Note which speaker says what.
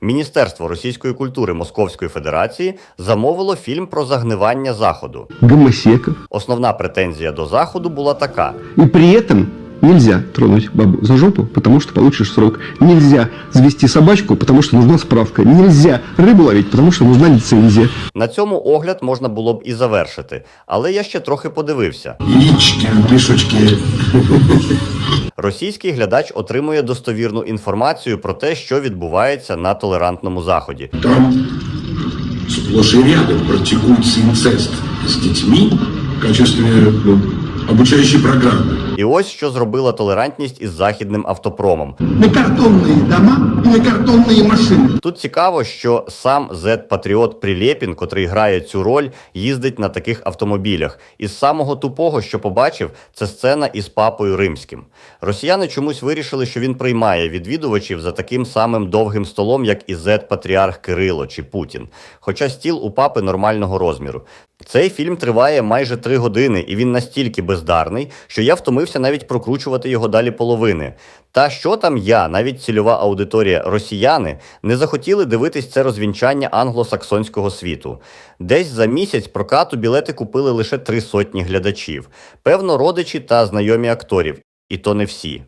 Speaker 1: Міністерство російської культури Московської Федерації замовило фільм про загнивання заходу.
Speaker 2: гомосеков.
Speaker 1: Основна претензія до заходу була така:
Speaker 2: і при этом нельзя тронуть бабу за жопу, потому что получишь срок. Нельзя завести собачку, потому что нужна справка. Нельзя рыбу ловить, потому что нужна лицензия.
Speaker 1: на цьому огляд можна було б і завершити, але я ще трохи подивився.
Speaker 3: Яички в.
Speaker 1: Російський глядач отримує достовірну інформацію про те, що відбувається на толерантному заході.
Speaker 3: Там сплошь и рядом практикуется инцест с детьми в качестве ну, обучающей программы.
Speaker 1: І ось що зробила толерантність із західним автопромом.
Speaker 4: на картонные дома и на картонные машины.
Speaker 1: Тут цікаво, що сам Z-патріот Прилєпін, котрий грає цю роль, їздить на таких автомобілях. Із самого тупого, що побачив, це сцена із папою римським. Росіяни чомусь вирішили, що він приймає відвідувачів за таким самим довгим столом, як і Z-патріарх Кирило чи Путін. Хоча стіл у папи нормального розміру. Цей фільм триває майже три години, і він настільки бездарний, що я втомився навіть прокручувати його далі половини. Та що там я, навіть цільова аудиторія росіяни, не захотіли дивитись це розвінчання англосаксонського світу. Десь за місяць прокату білети купили лише три сотні глядачів. Певно, родичі та знайомі акторів, і то не всі.